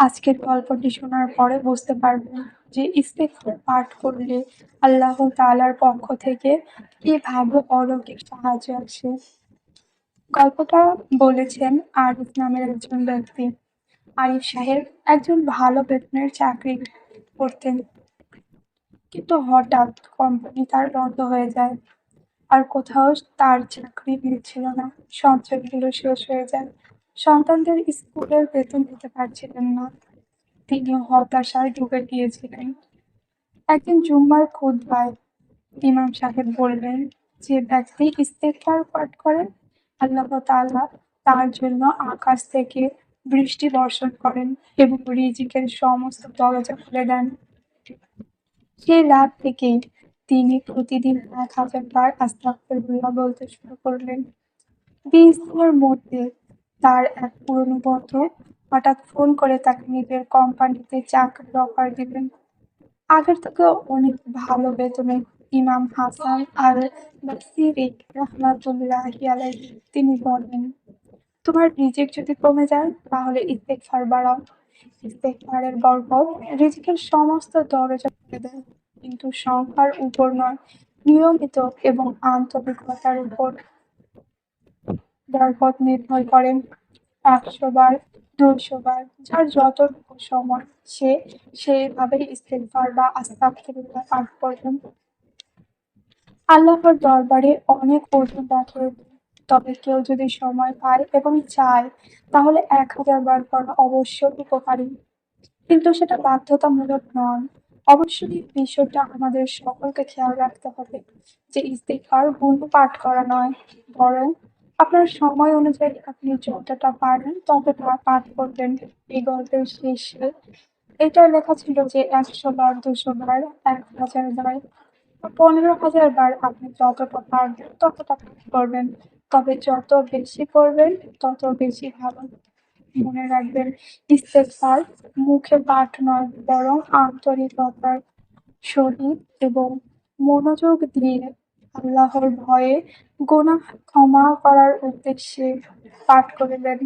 আজকের গল্পটি শোনার পরে বুঝতে পারবেন যে ইস্তেগফার পাঠ করলে আল্লাহ তালার পক্ষ থেকে কীভাবে অলৌকিক সাহায্য আসে। গল্পটা বলেছেন আরিফ নামের একজন ব্যক্তি। আরিফ সাহেব একজন ভালো বেতনের চাকরি করতেন। কিন্তু হঠাৎ কোম্পানি তার বন্ধ হয়ে যায়। আর কোথাও তার চাকরি মিলছিল না। সঞ্চয়গুলো শেষ হয়ে যায়। সন্তানদের স্কুলের বেতন দিতে পারছিলেন না। তিনি হতাশায় ডুবে গিয়েছিলেন। একদিন জুম্মার খুতবায় ইমাম সাহেব বললেন, যে ব্যক্তি ইস্তেগফার পাঠ করেন আল্লাহ তাআলা তার জন্য আকাশ থেকে বৃষ্টি বর্ষণ করেন এবং রিজিকের সমস্ত দরজা খুলে দেন। সেই রাত থেকেই তিনি প্রতিদিন এক হাজার বার আস্তাগফিরুল্লাহ বলতে শুরু করলেন। বিশ দিনের মধ্যে তার এক পুরনো বন্ধু হঠাৎ ফোন করে তাকে নিজের কোম্পানিতে চাকরির অফার দিলেন। আগের থেকেও অনেক ভালো বেতনে ইমাম হাসান আল বসরি রাহমাতুল্লাহি তিনি বলেন, তোমার রিজিক যদি কমে যায় তাহলে ইস্তেগফার বাড়াও। ইস্তেগফারের বরকত রিজিকের সমস্ত দরজা খুলে দেয়। কিন্তু সংখ্যার উপর নয়, নিয়মিত এবং আন্তরিকতার উপর বরকত নির্ভর করে। একশো বার, দুইশো বার যার যতটুকু সময় সে সেইভাবেই ইস্তেগফার বা আস্তাগফিরুল্লাহ পাঠ করবেন। আল্লাহর দরবারে অনেক ওজন রাখে তবে কেউ যদি সময় পায় এবং চায় তাহলে এক হাজার বার করা অবশ্যই উপকারী। কিন্তু সেটা বাধ্যতামূলক নয়। অবশ্যই বিষয়টা আমাদের সকলকে খেয়াল রাখতে হবে যে ইস্তেগফার গুণ পাঠ করা নয়, বরং আপনার সময় অনুযায়ী আপনি যতটা পারেন ততটা পাঠ করবেন। এই গল্পের শেষে এটা লেখা ছিল যে একশো বার, দুশো বার, এক হাজার বার পনেরো হাজার বার আপনি যতটা পারবেন ততটা পাঠ করবেন। তবে যত বেশি করবেন তত বেশি ভালো। মনে রাখবেন ইস্তেগফার মুখে পাঠ নয় বরং আন্তরিকতার সহিত এবং মনোযোগ দিয়ে আল্লাহর ভয়ে গোনা ক্ষমা করার উদ্দেশ্যে পাঠ করবেন।